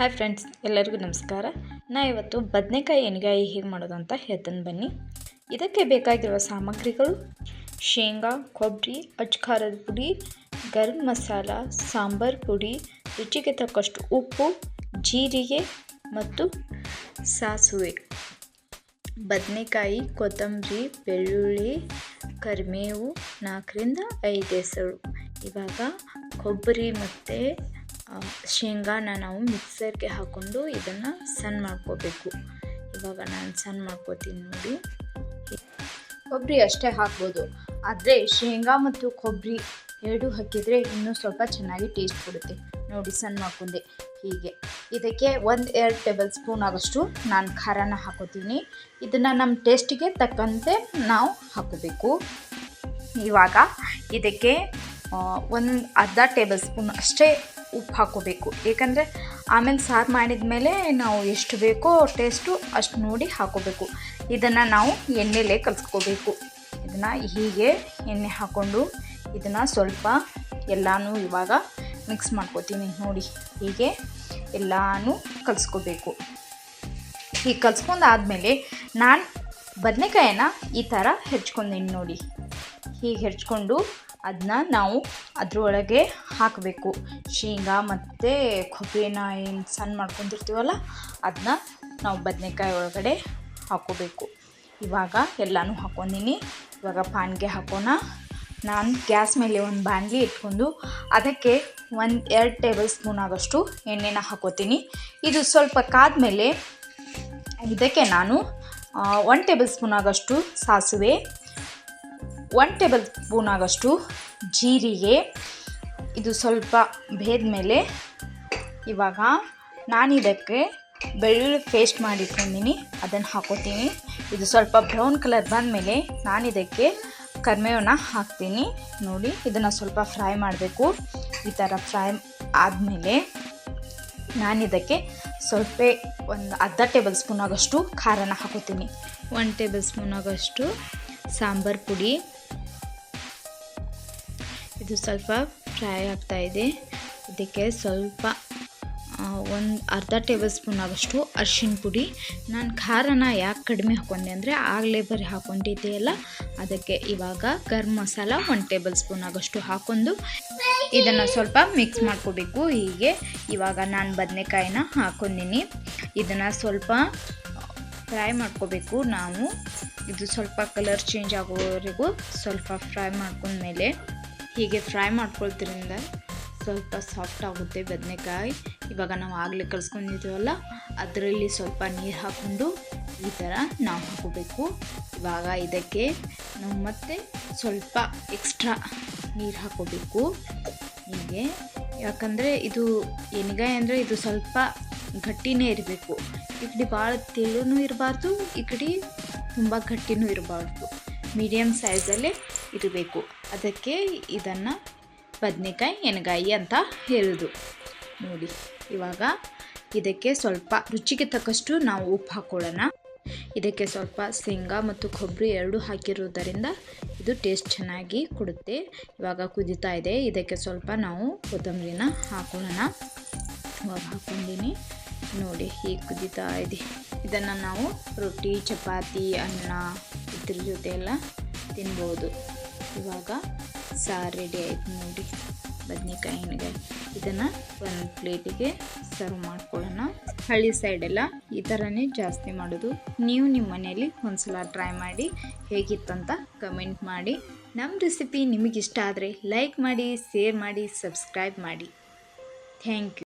Hi friends ಎಲ್ಲರಿಗೂ ನಮಸ್ಕಾರ. ನಾ ಇವತ್ತು ಬದನೆಕಾಯಿ ಎಣ್ಗಾಯಿ ಹೇಗೆ ಮಾಡೋದು ಅಂತ ಹೇಳ್ತೀನಿ ಬನ್ನಿ. ಇದಕ್ಕೆ ಬೇಕಾಗಿರುವ ಸಾಮಗ್ರಿಗಳು ಶೇಂಗಾ ಕೊಬ್ಬರಿ ಅಚ್ಕಾರದ ಪುಡಿ, ಗರಂ ಮಸಾಲ, ಸಾಂಬಾರ್ ಪುಡಿ, ರುಚಿಗೆ ತಕ್ಕಷ್ಟು ಉಪ್ಪು, ಜೀರಿಗೆ ಮತ್ತು ಸಾಸುವೆ. ಬದನೆಕಾಯಿ, ಕೊತ್ತಂಬರಿ, ಬೆಳ್ಳುಳ್ಳಿ ಕರಿಮೇವು ನಾಲ್ಕರಿಂದ ಐದು ಹೆಸರು. ಇವಾಗ ಕೊಬ್ಬರಿ ಮತ್ತು ಶೇಂಗಾನ ನಾವು ಮಿಕ್ಸರ್ಗೆ ಹಾಕ್ಕೊಂಡು ಇದನ್ನು ಸಣ್ಣ ಮಾಡ್ಕೋಬೇಕು. ಇವಾಗ ನಾನು ಸಣ್ಣ ಮಾಡ್ಕೋತೀನಿ ನೋಡಿ. ಕೊಬ್ಬರಿ ಅಷ್ಟೇ ಹಾಕ್ಬೋದು. ಆದರೆ ಶೇಂಗಾ ಮತ್ತು ಕೊಬ್ಬರಿ ಎರಡು ಹಾಕಿದರೆ ಇನ್ನೂ ಸ್ವಲ್ಪ ಚೆನ್ನಾಗಿ ಟೇಸ್ಟ್ ಕೊಡುತ್ತೆ. ನೋಡಿ ಸಣ್ಣ ಮಾಡ್ಕೊಂಡೆ. ಹೀಗೆ. ಇದಕ್ಕೆ ಒಂದು ಎರಡು ಟೇಬಲ್ ಸ್ಪೂನ್ ಆಗೋಷ್ಟು ನಾನು ಖಾರನ ಹಾಕೋತೀನಿ. ಇದನ್ನು ನಮ್ಮ ಟೇಸ್ಟಿಗೆ ತಕ್ಕಂತೆ ನಾವು ಹಾಕೋಬೇಕು. ಇವಾಗ ಇದಕ್ಕೆ ಒಂದು ಅರ್ಧ ಟೇಬಲ್ ಸ್ಪೂನ್ ಅಷ್ಟೇ ಉಪ್ಪು ಹಾಕೋಬೇಕು ಏಕೆಂದರೆ ಆಮೇಲೆ ಸಾರು ಮಾಡಿದ ಮೇಲೆ ನಾವು ಎಷ್ಟು ಬೇಕೋ ಟೇಸ್ಟು ಅಷ್ಟು ನೋಡಿ ಹಾಕೋಬೇಕು ಇದನ್ನು ನಾವು ಎಣ್ಣೆಲೇ ಕಲಿಸ್ಕೋಬೇಕು. ಇದನ್ನು ಹೀಗೆ ಎಣ್ಣೆ ಹಾಕ್ಕೊಂಡು ಇದನ್ನು ಸ್ವಲ್ಪ ಎಲ್ಲನೂ ಇವಾಗ ಮಿಕ್ಸ್ ಮಾಡ್ಕೋತೀನಿ ನೋಡಿ. ಹೀಗೆ ಎಲ್ಲನೂ ಕಲಿಸ್ಕೋಬೇಕು. ಹೀಗೆ ಕಲ್ಸ್ಕೊಂಡಾದಮೇಲೆ ನಾನು ಬದನೆಕಾಯನ್ನ ಈ ಥರ ಹೆಚ್ಕೊಂಡೀನಿ ನೋಡಿ. ಹೀಗೆ ಹೆಚ್ಕೊಂಡು ಅದನ್ನ ನಾವು ಅದರೊಳಗೆ ಹಾಕಬೇಕು. ಶೇಂಗಾ ಮತ್ತು ಕೊಬ್ಬರಿನ ಏನು ಸಣ್ಣ ಮಾಡ್ಕೊಂಡಿರ್ತೀವಲ್ಲ ಅದನ್ನ ನಾವು ಬದನೆಕಾಯಿ ಒಳಗಡೆ ಹಾಕೋಬೇಕು. ಇವಾಗ ಎಲ್ಲನೂ ಹಾಕ್ಕೊಂಡಿನಿ ಇವಾಗ ಪಾನ್ಗೆ ಹಾಕೋಣ. ನಾನು ಗ್ಯಾಸ್ ಮೇಲೆ ಒಂದು ಬಾಣಲಿ ಇಟ್ಕೊಂಡು ಅದಕ್ಕೆ ಒಂದು ಎರಡು ಟೇಬಲ್ ಸ್ಪೂನ್ ಆಗೋಷ್ಟು ಎಣ್ಣೆನ ಹಾಕೋತೀನಿ. ಇದು ಸ್ವಲ್ಪ ಕಾದ್ಮೇಲೆ ಇದಕ್ಕೆ ನಾನು ಒನ್ ಟೇಬಲ್ ಸ್ಪೂನ್ ಆಗೋಷ್ಟು ಸಾಸಿವೆ ಒನ್ ಟೇಬಲ್ ಸ್ಪೂನ್ ಆಗೋಷ್ಟು ಜೀರಿಗೆ. ಇದು ಸ್ವಲ್ಪ ಬೇದ ಮೇಲೆ ಇವಾಗ ನಾನು ಇದಕ್ಕೆ ಬೆಳ್ಳುಳ್ಳಿ ಪೇಸ್ಟ್ ಮಾಡಿಟ್ಕೊಂಡಿನಿ. ಅದನ್ನು ಹಾಕೋತೀನಿ. ಇದು ಸ್ವಲ್ಪ ಬ್ರೌನ್ ಕಲರ್ ಬಂದಮೇಲೆ ನಾನು ಇದಕ್ಕೆ ಕರಿಬೇವನ್ನ ಹಾಕ್ತೀನಿ. ನೋಡಿ, ಇದನ್ನು ಸ್ವಲ್ಪ ಫ್ರೈ ಮಾಡಬೇಕು. ಈ ಥರ ಫ್ರೈ ಆದಮೇಲೆ ನಾನು ಇದಕ್ಕೆ ಸ್ವಲ್ಪ ಒಂದು ಅರ್ಧ ಟೇಬಲ್ ಸ್ಪೂನ್ ಆಗೋಷ್ಟು ಖಾರನ ಹಾಕೋತೀನಿ. ಒನ್ ಟೇಬಲ್ ಸ್ಪೂನ್ ಆಗೋಷ್ಟು ಸಾಂಬಾರು ಪುಡಿ. ಇದು ಸ್ವಲ್ಪ ಫ್ರೈ ಆಗ್ತಾ ಇದೆ. ಇದಕ್ಕೆ ಸ್ವಲ್ಪ ಒಂದು ಅರ್ಧ ಟೇಬಲ್ ಸ್ಪೂನ್ ಆಗೋಷ್ಟು ಅರ್ಶಿಣ ಪುಡಿ. ನಾನು ಖಾರನ ಯಾಕೆ ಕಡಿಮೆ ಹಾಕೊಂಡೆ ಅಂದರೆ ಆಗಲೇ ಬರೀ ಹಾಕ್ಕೊಂಡಿದ್ದೆಯಲ್ಲ ಅದಕ್ಕೆ ಇವಾಗ ಗರಂ ಮಸಾಲ ಒಂದು ಟೇಬಲ್ ಸ್ಪೂನ್ ಆಗೋಷ್ಟು ಹಾಕೊಂಡು ಇದನ್ನು ಸ್ವಲ್ಪ ಮಿಕ್ಸ್ ಮಾಡ್ಕೋಬೇಕು. ಹೀಗೆ ಇವಾಗ ನಾನು ಬದನೆಕಾಯಿನ ಹಾಕೊಂಡಿನಿ. ಇದನ್ನು ಸ್ವಲ್ಪ ಫ್ರೈ ಮಾಡ್ಕೋಬೇಕು ನಾವು. ಇದು ಸ್ವಲ್ಪ ಕಲರ್ ಚೇಂಜ್ ಆಗೋವರೆಗೂ ಸ್ವಲ್ಪ ಫ್ರೈ ಮಾಡ್ಕೊಂಡ್ಮೇಲೆ ಹೀಗೆ ಫ್ರೈ ಮಾಡ್ಕೊಳ್ತಿರಿಂದ ಸ್ವಲ್ಪ ಸಾಫ್ಟ್ ಆಗುತ್ತೆ ಬದನೆಕಾಯಿ ಇವಾಗ ನಾವು ಆಗಲೇ ಕಲಿಸ್ಕೊಂಡಿದ್ದೀವಲ್ಲ ಅದರಲ್ಲಿ ಸ್ವಲ್ಪ ನೀರು ಹಾಕ್ಕೊಂಡು ಈ ಥರ ನಾವು ಹಾಕೋಬೇಕು ಇವಾಗ ಇದಕ್ಕೆ ನಾವು ಮತ್ತೆ ಸ್ವಲ್ಪ ಎಕ್ಸ್ಟ್ರಾ ನೀರು ಹಾಕೋಬೇಕು ಹೀಗೆ. ಯಾಕಂದರೆ ಇದು ಎಣ್ಗಾಯಿ ಅಂದರೆ ಇದು ಸ್ವಲ್ಪ ಗಟ್ಟಿನೇ ಇರಬೇಕು. ಈ ಕಡೆ ಭಾಳ ತೆಳುನೂ ಇರಬಾರ್ದು, ಈ ಕಡೆ ತುಂಬ ಗಟ್ಟಿನೂ ಇರಬಾರ್ದು. ಮೀಡಿಯಮ್ ಸೈಜಲ್ಲೇ ಇರಬೇಕು ಅದಕ್ಕೆ ಇದನ್ನು ಬದನೆಕಾಯಿ, ಎಣ್ಗಾಯಿ ಅಂತ ಹೇಳೋದು. ನೋಡಿ, ಇವಾಗ ಇದಕ್ಕೆ ಸ್ವಲ್ಪ ರುಚಿಗೆ ತಕ್ಕಷ್ಟು ನಾವು ಉಪ್ಪು ಹಾಕ್ಕೊಳ್ಳೋಣ ಇದಕ್ಕೆ ಸ್ವಲ್ಪ ಶೇಂಗಾ ಮತ್ತು ಕೊಬ್ಬರಿ ಎರಡೂ ಹಾಕಿರುವುದರಿಂದ ಇದು ಟೇಸ್ಟ್ ಚೆನ್ನಾಗಿ ಕೊಡುತ್ತೆ. ಇವಾಗ ಕುದೀತಾ ಇದೆ. ಇದಕ್ಕೆ ಸ್ವಲ್ಪ ನಾವು ಕೊತ್ತಂಬರಿನ ಹಾಕೊಳ್ಳೋಣ. ಇವಾಗ ಹಾಕ್ಕೊಂಡಿನಿ. ನೋಡಿ, ಹೀಗೆ ಕುದೀತಾ ಇದೆ. ಇದನ್ನು ನಾವು ರೊಟ್ಟಿ, ಚಪಾತಿ, ಅನ್ನ ಇದ್ರ ಜೊತೆ ಎಲ್ಲ ತಿನ್ಬೋದು. ಇವಾಗ ಸಾರು ರೆಡಿ ಆಯ್ತು ನೋಡಿ. ಬದನೆಕಾಯಿ ಎಣ್ಗಾಯಿ. ಇದನ್ನು ಒಂದು ಪ್ಲೇಟಿಗೆ ಸರ್ವ್ ಮಾಡ್ಕೊಳ್ಳೋಣ. ಹಳ್ಳಿ ಸೈಡೆಲ್ಲ ಈ ಥರನೇ ಜಾಸ್ತಿ ಮಾಡೋದು. ನೀವು ನಿಮ್ಮ ಮನೆಯಲ್ಲಿ ಒಂದ್ಸಲ ಟ್ರೈ ಮಾಡಿ ಹೇಗಿತ್ತಂತ ಕಮೆಂಟ್ ಮಾಡಿ. ನಮ್ಮ ರೆಸಿಪಿ ನಿಮಗಿಷ್ಟ ಆದರೆ ಲೈಕ್ ಮಾಡಿ ಶೇರ್ ಮಾಡಿ ಸಬ್ಸ್ಕ್ರೈಬ್ ಮಾಡಿ. Thank you